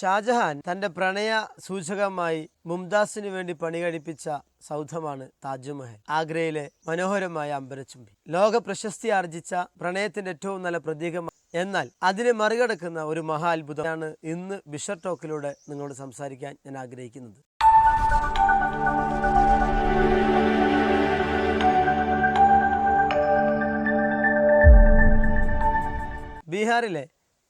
ഷാജഹാൻ തന്റെ പ്രണയ സൂചകമായി മുംതാസിന് വേണ്ടി പണി കഴിപ്പിച്ച സൗധമാണ് താജ്മഹൽ. ആഗ്രയിലെ മനോഹരമായ അമ്പരച്ചുംബി ലോക പ്രശസ്തി ആർജിച്ച പ്രണയത്തിന്റെ ഏറ്റവും നല്ല പ്രതീകമാണ് എന്നാൽ അതിനെ മറികടക്കുന്ന ഒരു മഹാ അത്ഭുതമാണ് ഇന്ന് ബിഷർ ടോക്കിലൂടെ നിങ്ങളോട് സംസാരിക്കാൻ ഞാൻ ആഗ്രഹിക്കുന്നത്. ബീഹാറിലെ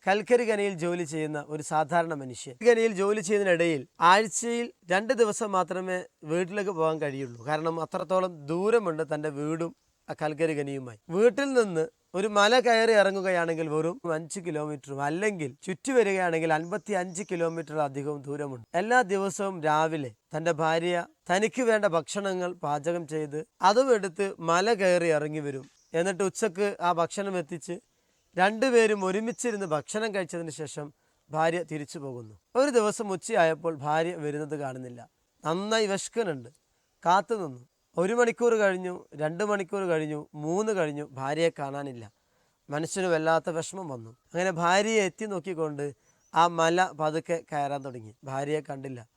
കൽക്കരി ഖനിയിൽ ജോലി ചെയ്യുന്ന ഒരു സാധാരണ മനുഷ്യൻ. ഖനിയിൽ ജോലി ചെയ്യുന്നതിനിടയിൽ ആഴ്ചയിൽ രണ്ട് ദിവസം മാത്രമേ വീട്ടിലേക്ക് പോകാൻ കഴിയുള്ളൂ. കാരണം അത്രത്തോളം ദൂരമുണ്ട് തന്റെ വീടും ആ കൽക്കരി ഖനിയുമായി. വീട്ടിൽ നിന്ന് ഒരു മല കയറി ഇറങ്ങുകയാണെങ്കിൽ വെറും അഞ്ച് കിലോമീറ്ററും അല്ലെങ്കിൽ ചുറ്റി വരികയാണെങ്കിൽ അൻപത്തി അഞ്ച് കിലോമീറ്റർ അധികവും ദൂരമുണ്ട്. എല്ലാ ദിവസവും രാവിലെ തന്റെ ഭാര്യ തനിക്ക് വേണ്ട ഭക്ഷണങ്ങൾ പാചകം ചെയ്ത് അതും എടുത്ത് മല കയറി ഇറങ്ങി വരും. എന്നിട്ട് ഉച്ചയ്ക്ക് ആ ഭക്ഷണം എത്തിച്ച് രണ്ടുപേരും ഒരുമിച്ചിരുന്ന് ഭക്ഷണം കഴിച്ചതിന് ശേഷം ഭാര്യ തിരിച്ചു പോകുന്നു. ഒരു ദിവസം ഉച്ചയായപ്പോൾ ഭാര്യ വരുന്നത് കാണുന്നില്ല. നന്നായി വിശക്കുന്നുണ്ട്. കാത്തു നിന്നു. ഒരു മണിക്കൂർ കഴിഞ്ഞു രണ്ട് മണിക്കൂർ കഴിഞ്ഞു മൂന്ന് കഴിഞ്ഞു ഭാര്യയെ കാണാനില്ല. മനസ്സിന് വല്ലാത്ത വിഷമം വന്നു. അങ്ങനെ ഭാര്യയെ എത്തി നോക്കിക്കൊണ്ട് ആ മല പതുക്കെ കയറാൻ തുടങ്ങി. ഭാര്യയെ കണ്ടില്ല.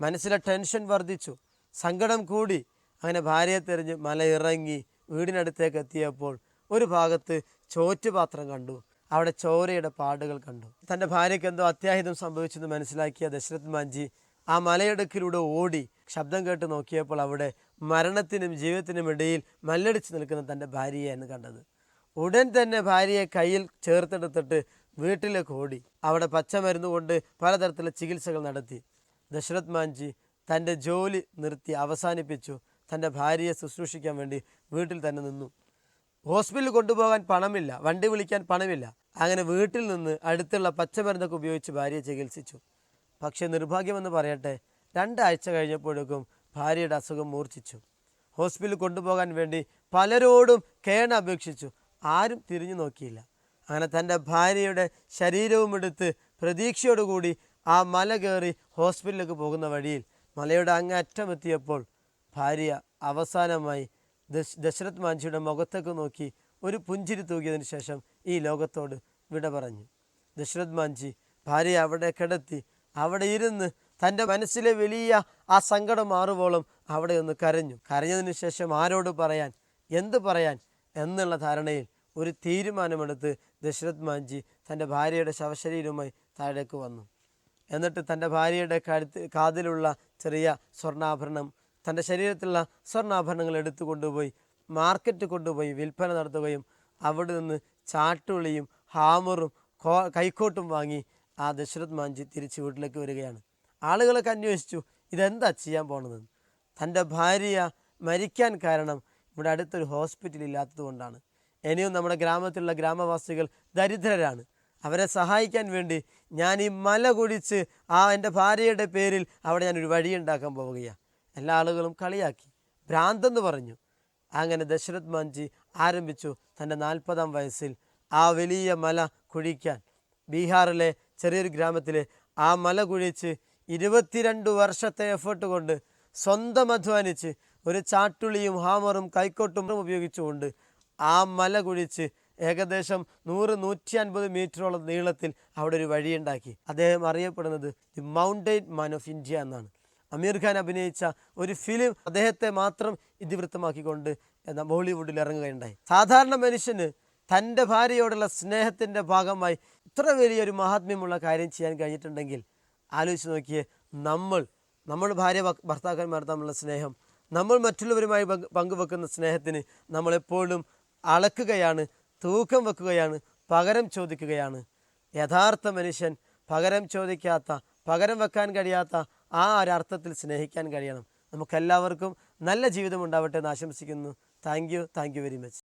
മനസ്സിലെ ടെൻഷൻ വർദ്ധിച്ചു. സങ്കടം കൂടി. അങ്ങനെ ഭാര്യയെ തെരഞ്ഞ് മല ഇറങ്ങി വീടിനടുത്തേക്ക് എത്തിയപ്പോൾ ഒരു ഭാഗത്ത് ചോറ്റുപാത്രം കണ്ടു. അവിടെ ചോരയുടെ പാടുകൾ കണ്ടു. തന്റെ ഭാര്യയ്ക്ക് എന്തോ അത്യാഹിതം സംഭവിച്ചെന്ന് മനസ്സിലാക്കിയ ദശരഥ് മാഞ്ചി ആ മലയിടുക്കിലൂടെ ഓടി ശബ്ദം കേട്ട് നോക്കിയപ്പോൾ അവിടെ മരണത്തിനും ജീവിതത്തിനും ഇടയിൽ മല്ലടിച്ച് നിൽക്കുന്ന തന്റെ ഭാര്യയാണ് കണ്ടത്. ഉടൻ തന്നെ ഭാര്യയെ കയ്യിൽ ചേർത്തെടുത്തിട്ട് വീട്ടിലേക്ക് ഓടി. അവിടെ പച്ചമരുന്ന് കൊണ്ട് പലതരത്തിലുള്ള ചികിത്സകൾ നടത്തി. ദശരഥ് മാഞ്ചി തന്റെ ജോലി നിർത്തി അവസാനിപ്പിച്ചു. തന്റെ ഭാര്യയെ ശുശ്രൂഷിക്കാൻ വേണ്ടി വീട്ടിൽ തന്നെ നിന്നു. ഹോസ്പിറ്റലിൽ കൊണ്ടുപോകാൻ പണമില്ല വണ്ടി വിളിക്കാൻ പണമില്ല. അങ്ങനെ വീട്ടിൽ നിന്ന് അടുത്തുള്ള പച്ചമരുന്നൊക്കെ ഉപയോഗിച്ച് ഭാര്യയെ ചികിത്സിച്ചു. പക്ഷേ നിർഭാഗ്യമെന്ന് പറയട്ടെ രണ്ടാഴ്ച കഴിഞ്ഞപ്പോഴേക്കും ഭാര്യയുടെ അസുഖം മൂർച്ഛിച്ചു. ഹോസ്പിറ്റലിൽ കൊണ്ടുപോകാൻ വേണ്ടി പലരോടും കേണ അപേക്ഷിച്ചു. ആരും തിരിഞ്ഞു നോക്കിയില്ല. അങ്ങനെ തന്റെ ഭാര്യയുടെ ശരീരവും എടുത്ത് പ്രതീക്ഷയോടുകൂടി ആ മല കയറി ഹോസ്പിറ്റലിലേക്ക് പോകുന്ന വഴിയിൽ മലയുടെ അങ്ങേ എത്തിയപ്പോൾ ഭാര്യ അവസാനമായി ദശ ദശരഥ് മാഞ്ചിയുടെ മുഖത്തേക്ക് നോക്കി ഒരു പുഞ്ചിരി തൂകിയതിന് ശേഷം ഈ ലോകത്തോട് വിട പറഞ്ഞു. ദശരഥ് മാഞ്ചി ഭാര്യയെ അവിടെ കിടത്തി അവിടെ ഇരുന്ന് തന്റെ മനസ്സിലെ വലിയ ആ സങ്കടം മാറുവോളം അവിടെ ഒന്ന് കരഞ്ഞു. കരഞ്ഞതിന് ശേഷം ആരോട് പറയാൻ എന്ത് പറയാൻ എന്നുള്ള ധാരണയിൽ ഒരു തീരുമാനമെടുത്ത് ദശരഥ് മാഞ്ചി തന്റെ ഭാര്യയുടെ ശവശരീരവുമായി താഴേക്ക് വന്നു. എന്നിട്ട് തന്റെ ഭാര്യയുടെ കഴുത്ത് കാതിലുള്ള ചെറിയ സ്വർണാഭരണം തന്റെ ശരീരത്തിലുള്ള സ്വർണാഭരണങ്ങൾ എടുത്തു കൊണ്ടുപോയി മാർക്കറ്റ് കൊണ്ടുപോയി വിൽപ്പന നടത്തുകയും അവിടെ നിന്ന് ചാട്ടുളിയും ഹാമറും കൈക്കോട്ടും വാങ്ങി ആ ദശരഥ് മാഞ്ചി തിരിച്ച് വീട്ടിലേക്ക് വരികയാണ്. ആളുകളൊക്കെ അന്വേഷിച്ചു ഇതെന്താ ചെയ്യാൻ പോണത്? തന്റെ ഭാര്യ മരിക്കാൻ കാരണം ഇവിടെ അടുത്തൊരു ഹോസ്പിറ്റൽ ഇല്ലാത്തത് കൊണ്ടാണ്. ഇനിയും നമ്മുടെ ഗ്രാമത്തിലുള്ള ഗ്രാമവാസികൾ ദരിദ്രരാണ്. അവരെ സഹായിക്കാൻ വേണ്ടി ഞാൻ ഈ മല കുടിച്ച് ആ എന്റെ ഭാര്യയുടെ പേരിൽ അവിടെ ഞാനൊരു വഴിയുണ്ടാക്കാൻ പോവുകയാണ് എല്ലാ ആളുകളും കളിയാക്കി. ഭ്രാന്തെന്ന് പറഞ്ഞു. അങ്ങനെ ദശരഥ് മാഞ്ചി ആരംഭിച്ചു തന്റെ നാൽപ്പതാം വയസ്സിൽ ആ വലിയ മല കുഴിക്കാൻ. ബീഹാറിലെ ചെറിയൊരു ഗ്രാമത്തിൽ ആ മല കുഴിച്ച് ഇരുപത്തിരണ്ട് വർഷത്തെ എഫേർട്ട് കൊണ്ട് സ്വന്തം അധ്വാനിച്ച് ഒരു ചാട്ടുളിയും ഹാമറും കൈക്കോട്ടും ഉപയോഗിച്ചുകൊണ്ട് ആ മല കുഴിച്ച് ഏകദേശം നൂറ് നൂറ്റി അൻപത് മീറ്ററോളം നീളത്തിൽ അവിടെ ഒരു വഴിയുണ്ടാക്കി. അദ്ദേഹം അറിയപ്പെടുന്നത് the mountain man of India എന്നാണ്. അമീർ ഖാൻ അഭിനയിച്ച ഒരു ഫിലിം അദ്ദേഹത്തെ മാത്രം ഇതിവൃത്തമാക്കിക്കൊണ്ട് ബോളിവുഡിൽ ഇറങ്ങുകയുണ്ടായി. സാധാരണ മനുഷ്യന് തന്റെ ഭാര്യയോടുള്ള സ്നേഹത്തിന്റെ ഭാഗമായി ഇത്ര വലിയൊരു മഹാത്മ്യമുള്ള കാര്യം ചെയ്യാൻ കഴിഞ്ഞിട്ടുണ്ടെങ്കിൽ ആലോചിച്ച് നോക്കിയേ നമ്മൾ നമ്മൾ ഭാര്യ ഭർത്താക്കന്മാർ തമ്മിലുള്ള സ്നേഹം നമ്മൾ മറ്റുള്ളവരുമായി പങ്ക് പങ്കുവെക്കുന്ന സ്നേഹത്തിന് നമ്മളെപ്പോഴും അളക്കുകയാണ് തൂക്കം വെക്കുകയാണ് പകരം ചോദിക്കുകയാണ്. യഥാർത്ഥ മനുഷ്യൻ പകരം ചോദിക്കാത്ത പകരം വെക്കാൻ കഴിയാത്ത ആ ഒരർത്ഥത്തിൽ സ്നേഹിക്കാൻ കഴിയണം. നമുക്കെല്ലാവർക്കും നല്ല ജീവിതം ഉണ്ടാവട്ടെ എന്ന് ആശംസിക്കുന്നു. Thank you. Thank you very much.